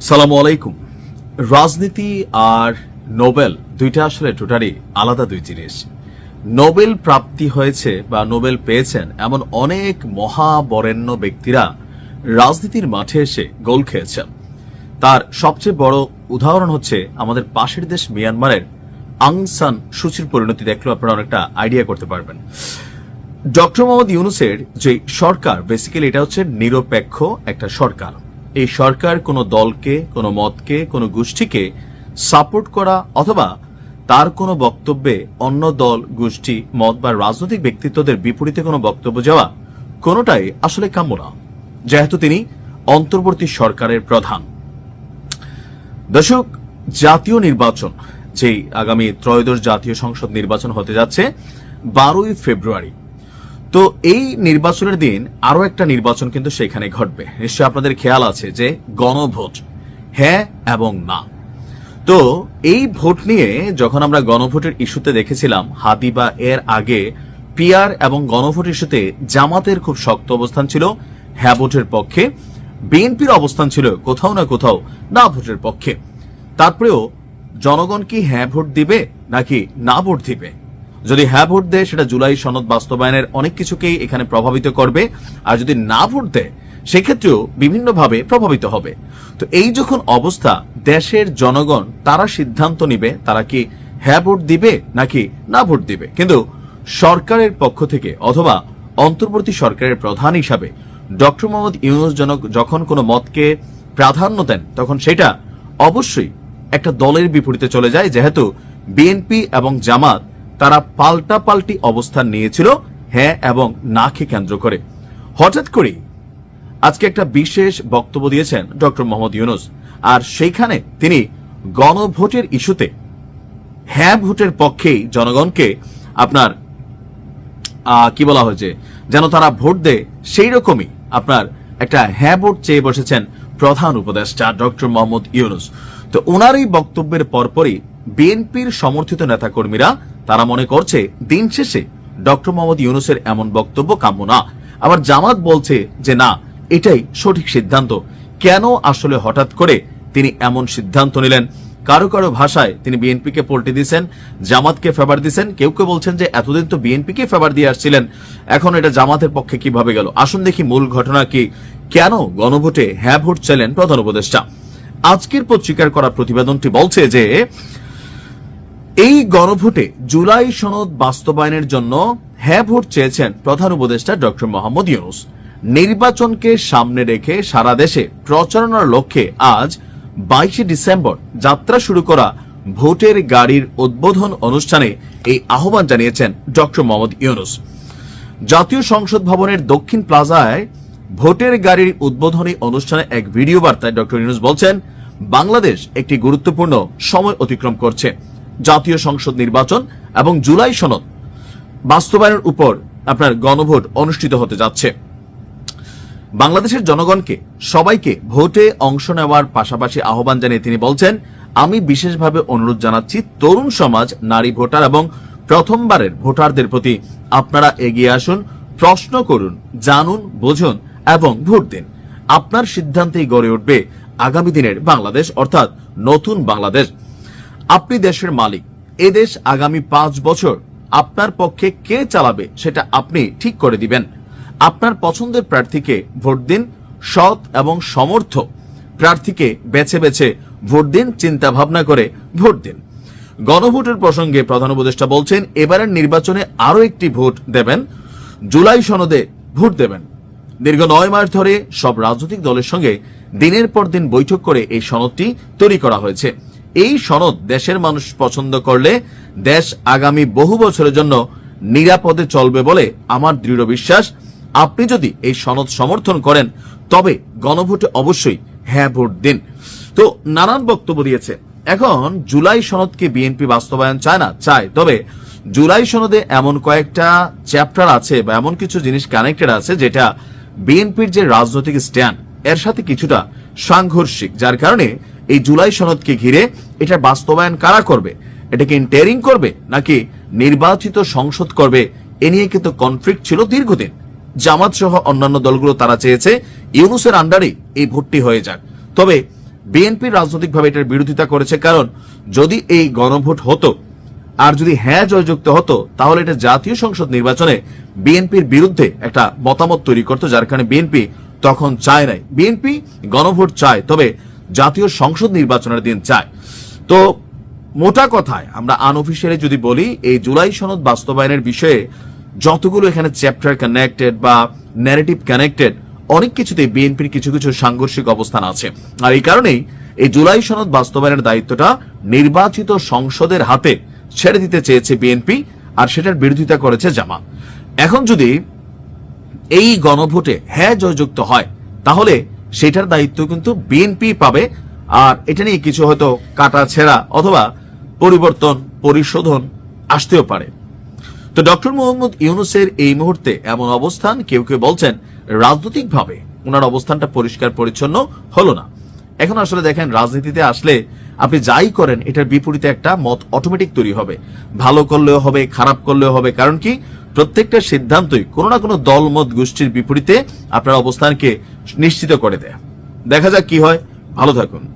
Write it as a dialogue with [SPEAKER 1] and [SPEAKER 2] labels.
[SPEAKER 1] সালামু আলাইকুম। রাজনীতি আর নোবেল দুইটা আসলে টোটালি আলাদা দুই জিনিস। নোবেল প্রাপ্তি হয়েছে বা নোবেল পেয়েছেন এমন অনেক মহাবরেণ্য ব্যক্তিরা রাজনীতির মাঠে এসে গোল খেয়েছেন। তার সবচেয়ে বড় উদাহরণ হচ্ছে আমাদের পাশের দেশ মিয়ানমারের আংসান সূচির পরিণতি। দেখলেও আপনারা অনেকটা আইডিয়া করতে পারবেন। ডক্টর মোহাম্মদ ইউনুসের যে সরকার বেসিক্যালি এটা হচ্ছে নিরপেক্ষ একটা সরকার। এই সরকার কোনো দলকে, কোনো মতকে, কোনো গোষ্ঠীকে সাপোর্ট করা অথবা তার কোনো বক্তব্যে অন্য দল, গোষ্ঠী, মত বা রাজনৈতিক ব্যক্তিত্বদের বিপরীতে কোনো বক্তব্য যাওয়া কোনোটাই আসলে কাম্য না, যেহেতু তিনি অন্তর্বর্তী সরকারের প্রধান। দর্শক, জাতীয় নির্বাচন, যেই আগামী ত্রয়োদশ জাতীয় সংসদ নির্বাচন হতে যাচ্ছে, বারোই ফেব্রুয়ারি। তো এই নির্বাচনের দিন আরও একটা নির্বাচন কিন্তু সেখানে ঘটবে। নিশ্চয়ই আপনাদের খেয়াল আছে যে গণভোট হ্যাঁ এবং না। তো এই ভোট নিয়ে যখন আমরা গণভোটের ইস্যুতে দেখেছিলাম হাদিবা এর আগে পিয়ার এবং গণভোট ইস্যুতে জামাতের খুব শক্ত অবস্থান ছিল হ্যাঁ ভোটের পক্ষে। বিএনপির অবস্থান ছিল কোথাও না কোথাও না ভোটের পক্ষে। তারপরেও জনগণ কি হ্যাঁ ভোট দিবে নাকি না ভোট দিবে? যদি হ্যাঁ ভোট দেয়, সেটা জুলাই সনদ বাস্তবায়নের অনেক কিছুকেই এখানে প্রভাবিত করবে। আর যদি না ভোট দেয়, সেক্ষেত্রেও বিভিন্নভাবে প্রভাবিত হবে। তো এই যখন অবস্থা, দেশের জনগণ তারা সিদ্ধান্ত নিবে, তারা কি হ্যাঁ ভোট দিবে, নাকি না ভোট দিবে? কিন্তু সরকারের পক্ষ থেকে অথবা অন্তর্বর্তী সরকারের প্রধান হিসাবে ডক্টর মোহাম্মদ ইউনুস জনক যখন কোনো মতকে প্রাধান্য দেন, তখন সেটা অবশ্যই একটা দলের বিপরীতে চলে যায়। যেহেতু বিএনপি এবং জামাত তারা পাল্টা পাল্টি অবস্থান নিয়েছিল হ্যাঁ এবং নাকে কেন্দ্র করে। হঠাৎ করেই আজকে একটা বিশেষ বক্তব্য দিয়েছেন ডক্টর মোহাম্মদ ইউনুস। আর সেইখানে তিনি গণভোটের ইস্যুতে হ্যাঁ ভোটের পক্ষেই জনগণকে আপনার কি বলা হয়েছে, যেন তারা ভোট দেয়, সেই রকমই আপনার একটা হ্যাঁ ভোট চেয়ে বসেছেন প্রধান উপদেষ্টা ডক্টর মোহাম্মদ ইউনুস। তো ওনার এই বক্তব্যের পরপরই বিএনপির সমর্থিত নেতাকর্মীরা তারা মনে করছে দিন শেষে ডক্টর মোহাম্মদ ইউনুসের এমন বক্তব্য কাম্য না। আবার জামাত বলছে যে না, এটাই সঠিক সিদ্ধান্ত। কেন আসলে হঠাৎ করে তিনি এমন সিদ্ধান্ত নিলেন? কারও কারও ভাষায় তিনি বিএনপিকে পল্টে দিয়েছেন, জামাতকে ফেভার দিয়েছেন, কেউ কেউ বলছেন যে এতদিন তো বিএনপিকে ফেভার দিয়ে আসছিলেন, এখন এটা জামাতের পক্ষে কীভাবে গেল? আসুন দেখি মূল ঘটনা কি। কেন গণভোটে হ্যাঁ ভোট চাইলেন প্রধান উপদেষ্টা? আজকের পত্রিকার করা প্রতিবেদনটি বলছে যে এই গণভোটে জুলাই সনদ বাস্তবায়নের জন্য হ্যাঁ ভোট চেয়েছেন প্রধান উপদেষ্টা ডক্টর মোহাম্মদ ইউনুস। নির্বাচনকে সামনে রেখে সারা দেশে প্রচারণার লক্ষ্যে আজ বাইশে ডিসেম্বর যাত্রা শুরু করা ভোটের গাড়ির উদ্বোধন অনুষ্ঠানে এই আহ্বান জানিয়েছেন ডক্টর মোহাম্মদ ইউনুস। জাতীয় সংসদ ভবনের দক্ষিণ প্লাজায় ভোটের গাড়ির উদ্বোধনী অনুষ্ঠানে এক ভিডিও বার্তায় ডক্টর ইউনুস বলছেন, বাংলাদেশ একটি গুরুত্বপূর্ণ সময় অতিক্রম করছে। জাতীয় সংসদ নির্বাচন এবং জুলাই সনদ বাস্তবায়নের উপর আপনার গণভোট অনুষ্ঠিত হতে যাচ্ছে। বাংলাদেশের জনগণকে, সবাইকে ভোটে অংশ নেওয়ার পাশাপাশি আহ্বান জানিয়ে তিনি বলছেন, আমি বিশেষভাবে অনুরোধ জানাচ্ছি তরুণ সমাজ, নারী ভোটার এবং প্রথমবারের ভোটারদের প্রতি আপনারা এগিয়ে আসুন, প্রশ্ন করুন, জানুন, বুঝুন এবং ভোট দিন। আপনার সিদ্ধান্তেই গড়ে উঠবে আগামী দিনের বাংলাদেশ, অর্থাৎ নতুন বাংলাদেশ। আপনি দেশের মালিক। এ দেশ আগামী পাঁচ বছর আপনার পক্ষে কে চালাবে সেটা আপনি ঠিক করে দিবেন। আপনার পছন্দের প্রার্থীকে ভোট দিন, সৎ এবং সমর্থ প্রার্থীকে বেছে বেছে ভোট দিন, চিন্তা ভাবনা করে ভোট দিন। গণভোটের প্রসঙ্গে প্রধান উপদেষ্টা বলছেন, এবারের নির্বাচনে আরও একটি ভোট দেবেন, জুলাই সনদে ভোট দেবেন। দীর্ঘ নয় মাস ধরে সব রাজনৈতিক দলের সঙ্গে দিনের পর দিন বৈঠক করে এই সনদটি তৈরি করা হয়েছে। এই সনদ দেশের মানুষ পছন্দ করলে দেশ আগামী বহু বছরের জন্য নিরাপদে চলবে বলে আমার দৃঢ় বিশ্বাস। আপনি যদি এই সনদ সমর্থন করেন, তবে গণভোটে অবশ্যই হ্যাঁ ভোট দিন। তো নানান বক্তব্য দিয়েছে। এখন জুলাই সনদকে বিএনপি বাস্তবায়ন চায় না, চায়। তবে জুলাই সনদে এমন কয়েকটা চ্যাপ্টার আছে বা এমন কিছু জিনিস কানেক্টেড আছে যেটা বিএনপির যে রাজনৈতিক স্ট্যান্ড, এর সাথে কিছুটা সাংঘর্ষিক, যার কারণে এই জুলাই সনদকে ঘিরে এটা বাস্তবায়ন কারা করবে? এটাকে ইন্টারিং করবে নাকি নির্বাচিত সংসদ করবে? এ নিয়ে কিন্তু কনফ্লিক্ট ছিল দীর্ঘদিন। জামাত সহ অন্যান্য দলগুলো তারা চেয়েছে ইউনুসের আন্ডারে এই ভোটটি হয়ে যাক। তবে বিএনপি রাজনৈতিকভাবে এটার বিরোধিতা করেছে কারণ যদি এই গণভোট হতো, আর যদি হ্যাঁ জয়যুক্ত হতো, তাহলে এটা জাতীয় সংসদ নির্বাচনে বিএনপির বিরুদ্ধে একটা মতামত তৈরি করতো, যার কারণে বিএনপি তখন চায় নাই। বিএনপি গণভোট চায়, তবে জাতীয় সংসদ নির্বাচনের দিন চায়। তো মোটা কথায় আমরা আনঅফিসিয়ালি যদি বলি, এই জুলাই সনদ বাস্তবায়নের বিষয়ে যতগুলো এখানে চ্যাপ্টার কানেক্টেড বা ন্যারেটিভ কানেক্টেড অনেক কিছুতেই বিএনপির কিছু কিছু সাংঘর্ষিক অবস্থান আছে। আর এই কারণেই এই জুলাই সনদ বাস্তবায়নের দায়িত্বটা নির্বাচিত সংসদের হাতে ছেড়ে দিতে চেয়েছে বিএনপি আর সেটার বিরোধিতা করেছে জামা এখন যদি এই গণভোটে হ্যাঁ জয়যুক্ত হয়, তাহলে সেটার দায়িত্ব কিন্তু বিএনপি পাবে। আর এটা নিয়ে কিছু হয়তো কাটা ছেঁড়া অথবা পরিবর্তন, পরিশোধন আসতেও পারে। তো ডক্টর মোহাম্মদ ইউনুসের এই মুহূর্তে এমন অবস্থান কেউ কেউ বলছেন রাজনৈতিকভাবে ওনার অবস্থানটা পরিষ্কার পরিচ্ছন্ন হলো না। এখন আসলে দেখেন, রাজনীতিতে আসলে আপনি যাই করেন, এটার বিপরীতে একটা মত অটোমেটিক তৈরি হবে। ভালো করলেও হবে, খারাপ করলেও হবে। কারণ কি? প্রত্যেকটা সিদ্ধান্তই কোনো না কোনো দলমত গোষ্ঠীর বিপরীতে আপনার অবস্থানকে নিশ্চিত করে দেয়। দেখা যাক কি হয়। ভালো থাকুন।